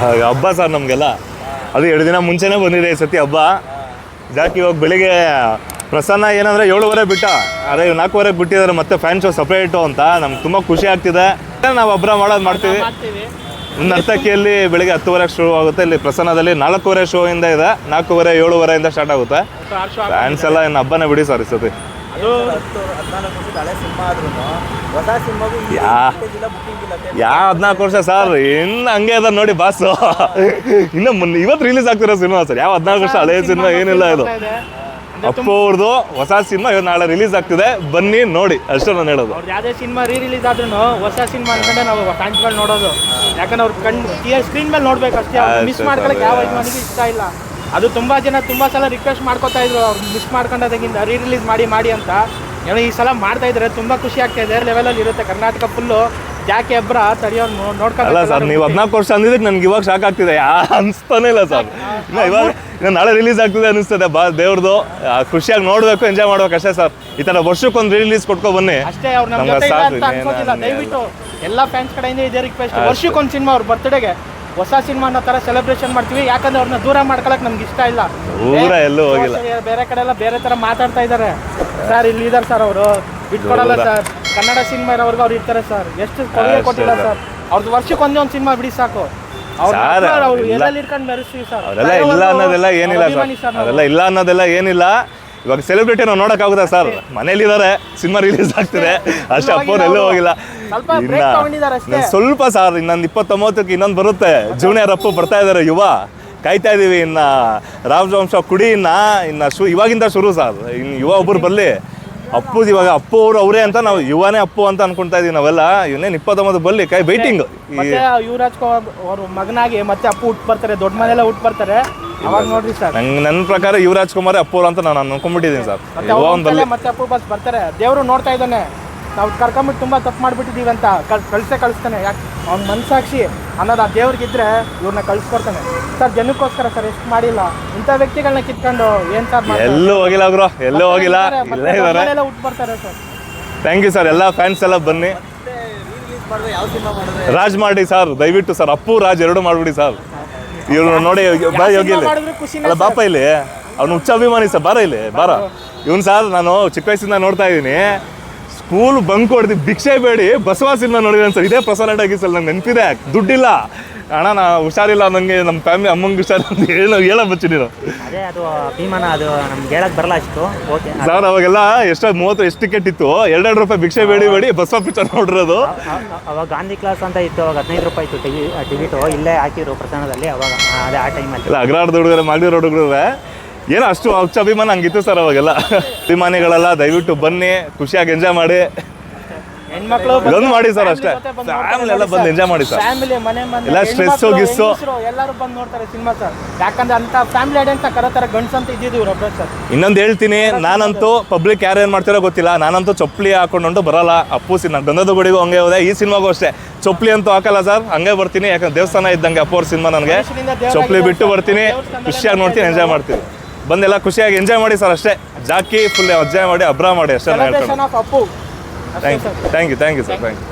ಹಬ್ಬ ಸರ್ ನಮಗೆಲ್ಲ. ಅದು ಎರಡು ದಿನ ಮುಂಚೆನೇ ಬಂದಿದೆ ಈ ಸತಿ ಹಬ್ಬ. ಜಾಕಿ ಇವಾಗ ಬೆಳಿಗ್ಗೆ ಪ್ರಸನ್ನ ಏನಂದ್ರೆ ಏಳುವರೆ ಬಿಟ್ಟ. ಅದೇ ನಾಲ್ಕೂವರೆಗೆ ಬಿಟ್ಟಿದ್ದಾರೆ ಮತ್ತೆ ಫ್ಯಾನ್ ಶೋ ಸಪ್ರೇಟು ಅಂತ. ನಮ್ಗೆ ತುಂಬ ಖುಷಿ ಆಗ್ತಿದೆ. ನಾವು ಹಬ್ಬ ಮಾಡೋದು ಮಾಡ್ತೀವಿ? ನರ್ತಕಿಯಲ್ಲಿ ಬೆಳಿಗ್ಗೆ ಹತ್ತುವರೆಗೆ ಶುರು ಆಗುತ್ತೆ. ಇಲ್ಲಿ ಪ್ರಸನ್ನದಲ್ಲಿ ನಾಲ್ಕುವರೆ ಶೋ ಇಂದ ಇದೆ. ನಾಲ್ಕೂವರೆ ಏಳುವರೆಯಿಂದ ಸ್ಟಾರ್ಟ್ ಆಗುತ್ತೆ. ಫ್ಯಾನ್ಸ್ ಎಲ್ಲ ಇನ್ನು ಹಬ್ಬನೇ ಬಿಡಿ ಸರ್ ಈ ಸತಿ. ಅದು ಹತ್ತು ಹದಿನಾಲ್ಕು ವರ್ಷದ ಹಳೆ ಸಿನಿಮಾ ಆದ್ರೂ ಹೊಸ ಸಿನಿಮಾಗೂ ಯಾ- ಇಲ್ಲ ಬುಕಿಂಗ್ ಇಲ್ಲ ಯಾ ಹದಿನಾಲ್ಕು ವರ್ಷ ಸರ್ ಇನ್ನು ಹಂಗೆ ಅದ ನೋಡಿ ಬಾಸು ಇನ್ನು ಮುನ್ನ ಇವತ್ತು ರಿಲೀಸ್ ಆಗ್ತಿರೋ ಸಿನಿಮಾ ಸರ್. ಯಾವ ಹದಿನಾಲ್ಕು ವರ್ಷ ಹಳೆ ಸಿನಿಮಾ ಏನಿಲ್ಲ ಇದು. ಅಪ್ಪು ಅವ್ರದ್ದು ಹೊಸ ಸಿನಿಮಾ ಇವತ್ತು ನಾಳೆ ರಿಲೀಸ್ ಆಗ್ತಿದೆ. ಬನ್ನಿ ನೋಡಿ ಅಷ್ಟೇ ನಾನು ಹೇಳೋದು. ಯಾವುದೇ ಸಿನಿಮಾ ರೀ ರಿಲೀಸ್ ಆದ್ರೂ ಹೊಸ ಸಿನಿಮಾ ಅನ್ಕೊಂಡೆ ನಾವು ಫ್ಯಾನ್ಸ್ಗಳು ನೋಡೋದು. ಯಾಕಂದ್ರೆ ಅವ್ರು ಕಣ್ ಸ್ಕ್ರೀನ್ ಮೇಲೆ ನೋಡ್ಬೇಕು ಅಷ್ಟೇ. ಮಿಸ್ ಮಾಡ್ಕೊಳಕ್ಕೆ ಯಾವ ಇಷ್ಟ ಇಲ್ಲ. ಅದು ತುಂಬಾ ಜನ ತುಂಬಾ ಸಲ ರಿಕ್ವೆಸ್ಟ್ ಮಾಡ್ಕೊತಾ ಇದ್ರು ಅವ್ರು ಮಿಸ್ ಮಾಡ್ಕೊಂಡೋದಾಗಿಂದ ರೀ ರಿಲೀಸ್ ಮಾಡಿ ಮಾಡಿ ಅಂತ. ಏನೋ ಈ ಸಲ ಮಾಡ್ತಾ ಇದ್ರೆ ತುಂಬಾ ಖುಷಿ ಆಗ್ತಾ ಇದೆ ಲೆವೆಲಲ್ಲಿ ಇರುತ್ತೆ ಕರ್ನಾಟಕ ಫುಲ್ಲು ಯಾಕೆ ಅಬ್ರ ತಡಿಯೋರು ಅಲ್ಲ ನೋಡ್ಕೊಂಡು ಸರ್ ನೀವು ಹದಿನಾಲ್ಕು ವರ್ಷ ಅಂದಿದ್ದಕ್ಕೆ ನನ್ಗೆ ಇವಾಗ ಶಾಕ್ ಆಗ್ತಿದೆ ಅನ್ಸ್ತಾನೆ ಇಲ್ಲ ಸರ್. ಇವಾಗ ನಾಳೆ ರಿಲೀಸ್ ಆಗ್ತಿದೆ ಅನಿಸ್ತದೆ ಬಾ ದೇವ್ರದ್ದು ಖುಷಿಯಾಗಿ ನೋಡ್ಬೇಕು ಎಂಜಾಯ್ ಮಾಡ್ಬೇಕು ಅಷ್ಟೇ ಸರ್. ಈ ಥರ ವರ್ಷಕ್ಕೊಂದು ರಿಲೀಸ್ ಕೊಟ್ಕೊ ಬನ್ನಿ. ಅಷ್ಟೇ ಅವ್ರು ದಯವಿಟ್ಟು ಎಲ್ಲ ಫ್ಯಾನ್ಸ್ ಕಡೆಯಿಂದ ಇದೇ ರಿಕ್ವೆಸ್ಟ್ ವರ್ಷಕ್ಕೊಂದು ಸಿನಿಮಾ ಅವ್ರ ಬರ್ತ್ಡೇಗೆ ಹೊಸ ಸಿನಿಮಾ ಅನ್ನೋ ತರ ಸೆಲೆಬ್ರೇಷನ್ ಮಾಡ್ತೀವಿ. ಯಾಕಂದ್ರೆ ಅವ್ರನ್ನ ದೂರ ಮಾಡ್ಕೊಳಕ್ ನಮ್ಗೆ ಇಷ್ಟ ಇಲ್ಲ. ದೂರ ಎಲ್ಲೂ ಹೋಗಿಲ್ಲ. ಬೇರೆ- ಕಡೆ ಎಲ್ಲ ಬೇರೆ ತರ ಮಾತಾಡ್ತಾ ಇದ್ದಾರೆ ಸರ್ ಇಲ್ಲಿ ಇದಾರೆ ಸರ್ ಅವರು. ಬಿಟ್ಕೊಡಲ್ಲ ಸರ್ ಕನ್ನಡ ಸಿನಿಮಾ ಇರೋರ್ಗು ಅವ್ರು ಇರ್ತಾರೆ ಸರ್ ಎಷ್ಟು ಕೊಡುಗೆ ಕೊಟ್ಟಿಲ್ಲ ಸರ್. ಅವ್ರದ್ದು ವರ್ಷಕ್ಕೆ ಒಂದೇ ಒಂದು ಸಿನಿಮಾ ಬಿಡಿ ಸಾಕು. ಅವ್ರ ಎಲ್ಲ ಎಲ್ಲೆಲ್ಲಿ ಇಟ್ಕೊಂಡು ಮೆರೆಸ್ತೀವಿ ಸರ್ ಅವರೆಲ್ಲ ಇಲ್ಲ ಅನ್ನೋದೆಲ್ಲ ಏನಿಲ್ಲ ಸರ್ ನಾವು. ಅವರೆಲ್ಲ ಇಲ್ಲ ಅನ್ನೋದೆಲ್ಲ ಏನಿಲ್ಲ. ಇವಾಗ ಸೆಲೆಬ್ರಿಟಿ ನಾವು ನೋಡೋಕ್ಕಾಗುತ್ತಾ ಸರ್ ಮನೇಲಿ ಇದ್ದಾರೆ ಸಿನಿಮಾ ರಿಲೀಸ್ ಆಗ್ತಿದೆ. ಅಷ್ಟೇ ಅಪ್ಪವ್ರು ಎಲ್ಲೂ ಹೋಗಿಲ್ಲ. ಸ್ವಲ್ಪ. ಇನ್ನ ಸರ್ ಇನ್ನೊಂದು ಇಪ್ಪತ್ತೊಂಬತ್ತಕ್ಕೆ ಇನ್ನೊಂದು ಬರುತ್ತೆ. ಜೂನಿಯರ್ ಅಪ್ಪು ಬರ್ತಾ ಇದ್ದಾರೆ ಯುವ. ಕಾಯ್ತಾ ಇದೀವಿ ಇನ್ನ ರಾಜವಂಶ ಕುಡಿ ಇನ್ನ ಇನ್ನ ಶು ಇವಾಗಿಂದ ಶುರು ಸರ್ ಇನ್ನು ಯುವ ಒಬ್ರು ಬರಲಿ. ಅಪ್ಪು ಇವಾಗ ಅಪ್ಪು ಅವರು ಅವರೇ ಅಂತ ನಾವು ಯುವನೇ ಅಪ್ಪು ಅಂತ ಅನ್ಕೊಂತಾ ಇದೀವಿ ನಾವೆಲ್ಲ. ಇವನೇನು ಇಪ್ಪತ್ತೊಂಬತ್ತು ಬಲ್ಲಿ ಕೈ ವೈಟಿಂಗ್ ಮತ್ತೆ ಯುವರಾಜ್ ಕುಮಾರ್ ಅವ್ರ ಮಗನಾಗಿ ಮತ್ತೆ ಅಪ್ಪು ಹುಟ್ಟು ಬರ್ತಾರೆ ದೊಡ್ಡ ಮನೆಲ್ಲ ಹುಟ್ಟು ಬರ್ತಾರೆ. ಅವಾಗ ನೋಡ್ರಿ ಸರ್. ನಂಗೆ ನನ್ನ ಪ್ರಕಾರ ಯುವರಾಜ್ ಕುಮಾರ್ ಅಪ್ಪು ಅವ್ರು ಅಂತ ನಾನು ಅನ್ಕೊಂಡ್ಬಿಟ್ಟಿದ್ದೀನಿ ಸರ್. ಮತ್ತೆ ಅವ್ರ ಮತ್ತೆ ಅಪ್ಪು ಬಸ್ ಬರ್ತಾರೆ. ದೇವರು ನೋಡ್ತಾ ಇದ್ದಾನೆ. ನಾವು ಕರ್ಕೊಂಬಿಟ್ಟು ತುಂಬಾ ತಪ್ಪು ಮಾಡಿಬಿಟ್ಟಿದ್ದೀವಿ ಅಂತ ಕಳ್ ಕಳ್ಸೇ ಕಳಿಸ್ತಾನೆ. ಯಾಕೆ? ಅವ್ನ ಮನಸಾಕ್ಷಿ ಅನ್ನೋದು ಆ ದೇವ್ರಿಗಿದ್ರೆ ಇವ್ರನ್ನ ಕಳಿಸ್ಕೊಡ್ತಾನೆ. ಸರ್ ಜನಕ್ಕೋಸ್ಕರ ಸರ್ ಎಷ್ಟು ಮಾಡಿಲ್ಲ. ಇಂಥ ವ್ಯಕ್ತಿಗಳನ್ನ ಕಿತ್ಕೊಂಡು ಏನ್ ಸರ್? ಎಲ್ಲೂ ಹೋಗಿಲ್ಲ ಅವರು ಎಲ್ಲೂ ಹೋಗಿಲ್ಲ. ಎಲ್ಲ ಇಲ್ಲೇ ಇದ್ದಾರೆ. ಮನೆಯೆಲ್ಲ ಹುಟ್ಟು ಬರ್ತಾರೆ ಸರ್. ಥ್ಯಾಂಕ್ ಯು ಸರ್ ಎಲ್ಲ ಫ್ಯಾನ್ಸ್ ಎಲ್ಲ ಬನ್ನಿ. ರಾಜ್ ಮಾಡಿ ಸರ್ ದಯವಿಟ್ಟು ಸರ್ ಅಪ್ಪು ರಾಜ್ ಎರಡು ಮಾಡ್ಬಿಡಿ ಸರ್. ಇವ್ರು ನೋಡಿ ಬಾ ಯೋಗಿ ಅಲ್ಲ ಬಾಪ ಇಲ್ಲಿ. ಅವ್ನು ಹುಚ್ಚ ಅಭಿಮಾನಿ ಸರ್ ಬಾರ ಇಲ್ಲಿ ಬಾರ. ಇವನು ಸರ್ ನಾನು ಚಿಕ್ಕ ವಯಸ್ಸಿಂದ ನೋಡ್ತಾ ಇದ್ದೀನಿ. ಸ್ಕೂಲ್ ಬಂಕ್ ಹೊಡೆದು ಭಿಕ್ಷೆ ಬೇಡಿ ಬಸವ ಸಿನಿಮಾ ನೋಡಿದ್ರೆ ಸರ್ ಇದೇ ಪ್ರಸಾರ ಆಗಿ ಸರ್ ನಂಗೆ ನೆನಪಿದೆ. ದುಡ್ಡಿಲ್ಲ. ಅಣ್ಣ ನಾ ಹುಷಾರಿಲ್ಲ ನನಗೆ ನಮ್ಮ ಫ್ಯಾಮಿಲಿ ಅಮ್ಮಂಗೆ ಹುಷಾರು ಅಂತ ಹೇಳೋ ಹೇಳ ಬಚ್ಚಿ ನೀನು. ಅದೇ ಅದು ಅಭಿಮಾನ ಅದು ನಮ್ಗೆ ಹೇಳಕ್ ಬರಲ್ಲ ಅಷ್ಟು. ಓಕೆ ಸರ್ ಅವಾಗೆಲ್ಲ ಎಷ್ಟೋ ಮೂವತ್ತು ಎಷ್ಟು ಟಿಕೆಟ್ ಇತ್ತು? ಎರಡೆರಡು ರೂಪಾಯಿ ಭಿಕ್ಷೆ ಬೇಡಿ ಬೇಡಿ ಬಸವ ಪಿಕ್ಚರ್ ನೋಡಿರೋದು. ಅವಾಗ ಗಾಂಧಿ ಕ್ಲಾಸ್ ಅಂತ ಇತ್ತು ಅವಾಗ ಹದಿನೈದು ರೂಪಾಯಿ ಇತ್ತು ಟಿವಿ ಟಿಕೆಟು. ಇಲ್ಲೇ ಹಾಕಿದ್ರು ಪ್ರಸನ್ನದಲ್ಲಿ ಅವಾಗ ಅದೇ ಆ ಟೈಮಲ್ಲಿ ಅಗ್ರಾಡದ ಹುಡುಗರೆ ಮಾಡಿರೋ ಹುಡುಗರೆ ಏನೋ ಅಷ್ಟು ಹುಚ್ಚ ಅಭಿಮಾನ ಹಂಗಿತ್ತು ಸರ್ ಅವಾಗೆಲ್ಲ? ಅಭಿಮಾನಿಗಳೆಲ್ಲ ದಯವಿಟ್ಟು ಬನ್ನಿ ಖುಷಿಯಾಗಿ ಎಂಜಾಯ್ ಮಾಡಿ. ಹೆಣ್ಮಕ್ಳು ಇದೊಂದು ಮಾಡಿ ಸರ್ ಅಷ್ಟೇ. ಫ್ಯಾಮಿಲಿ ಎಲ್ಲ ಬಂದು ಎಂಜಾಯ್ ಮಾಡಿ ಸರ್. ಫ್ಯಾಮಿಲಿ ಮನೆ ಮನೆ ಎಲ್ಲ ಸ್ಟ್ರೆಸ್ ಗಿಸ್ಸು. ಎಲ್ಲರೂ ಬಂದು ನೋಡ್ತಾರೆ ಸಿನಿಮಾ ಸರ್. ಯಾಕಂದ್ರೆ ಅಂತ ಫ್ಯಾಮಿಲಿ ಅಡೆ ಅಂತ ಕರತಾರೆ ಗಂಡ್ಸ್ ಅಂತ ಇದ್ದಿದ್ದು ಸರ್. ಇನ್ನೊಂದು ಹೇಳ್ತೀನಿ ನಾನಂತೂ ಪಬ್ಲಿಕ್ ಯಾರು ಏನು ಮಾಡ್ತಾರೋ ಗೊತ್ತಿಲ್ಲ. ನಾನಂತೂ ಚಪ್ಪಲಿ ಹಾಕೊಂಡು ಬರಲ್ಲ. ಅಪ್ಪು ಸಿನಿಮಾ ಗಂಧದ ಗುಡಿಗೂ ಹಂಗೆ ಹೋದೆ. ಈ ಸಿನಿಮಾಗೂ ಅಷ್ಟೇ. ಚಪ್ಪಲಿ ಅಂತೂ ಹಾಕಲ್ಲ ಸರ್. ಹಂಗೆ ಬರ್ತೀನಿ. ಯಾಕಂದ್ರೆ ದೇವಸ್ಥಾನ ಇದ್ದಂಗೆ ಅಪ್ಪು ಅವ್ರ ಸಿನಿಮಾ ನನಗೆ. ಚಪ್ಪಲಿ ಬಿಟ್ಟು ಬರ್ತೀನಿ. ಖುಷಿಯಾಗಿ ನೋಡ್ತೀನಿ ಎಂಜಾಯ್ ಮಾಡ್ತೀನಿ. ಬಂದೆಲ್ಲ ಖುಷಿಯಾಗಿ ಎಂಜಾಯ್ ಮಾಡಿ ಸರ್ ಅಷ್ಟೇ. ಜಾಕಿ ಫುಲ್ ಎಂಜಾಯ್ ಮಾಡಿ ಅಬ್ರಾ ಮಾಡಿ ಅಷ್ಟೇ thank you thank you sir thank you